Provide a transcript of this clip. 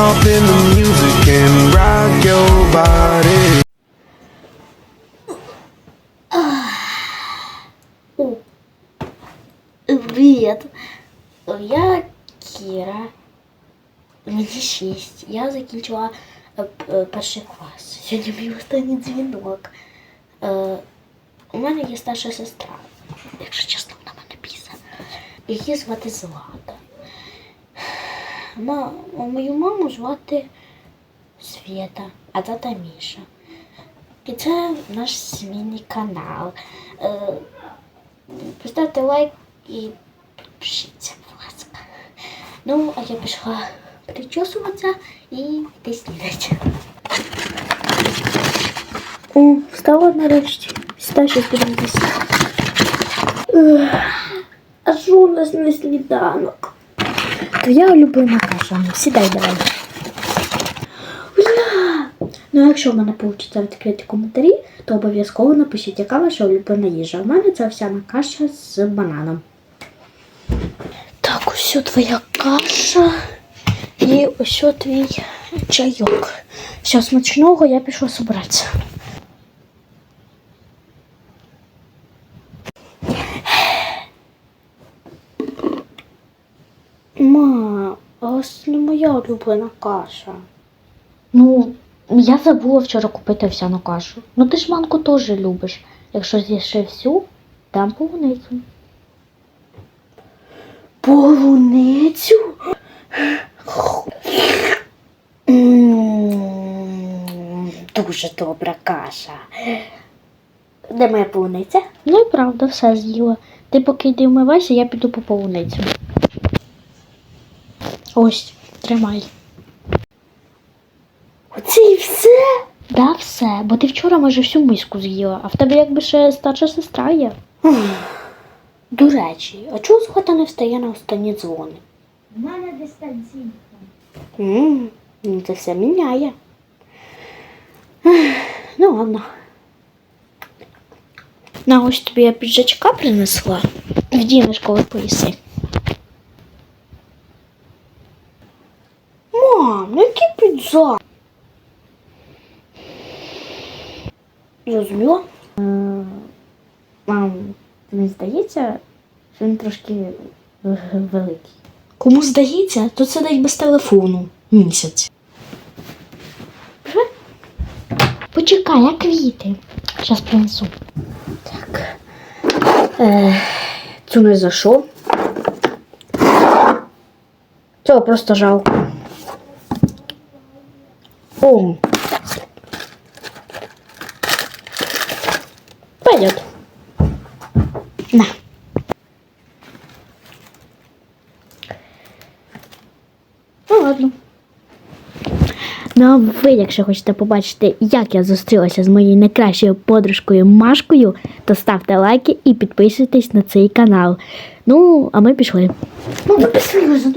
hop in the music and rock your body. Привет. Я Кіра. Мені шість. Я закінчила е, п- перший клас. Сьогодні мій останній дзвінок. Е, у мене є старша сестра. Якщо чесно, вона мене піса. Її звати Злата. Ма, мою маму звати Свєта, а тата Міша. І це наш сімейний канал. Е, Поставте лайк і підпишіться, будь ласка. Ну, а я пішла причесуватися і йти снідати. О, встала нарешті. Сідай, щось будемо їсти. А що у нас на сніданок? Твоя улюблена каша. Сідай давай. Бля! Ну, якщо в мене вийде відкрити коментарі, то обов'язково напишіть, яка ваша улюблена їжа. У мене це овсяна каша з бананом. Так, ось твоя каша і ось твій чайок. Все, смачного я пішла собратися. Ма, а ось не моя улюблена каша. Ну, я забула вчора купити овсяну кашу. Ну ти ж манку теж любиш. Якщо з'їши всю, дам полуницю. Полуницю? М, Дуже добра каша. Де моя полуниця? Ну і правда, все з'їла. Ти поки йди вмивайся, я піду по полуницю. Ось, тримай. Оце і все? Да, все, бо ти вчора майже всю миску з'їла, а в тебе якби ще старша сестра є. До речі, а чого згода не встає на останні дзвони? У мене дистанційка. Ну, це все міняє. Ну, ладно. На ось тобі я піджачка принесла. Вдінеш, коли поїси. Мам, ну який піджак? Зрозуміла? Мам, тобі здається, що він трошки великий. Кому здається, то це десь без телефону місяць. Почекай, а квіти. Зараз принесу. Так. Е, цю не за що. Цього просто жалко. О. Пойдет. На. Ну ладно. Ну, а ви, якщо хочете побачити, як я зустрілася з моєю найкращою подружкою Машкою, то ставте лайки і підписуйтесь на цей канал. Ну, а ми пішли. Ну, виписуй його за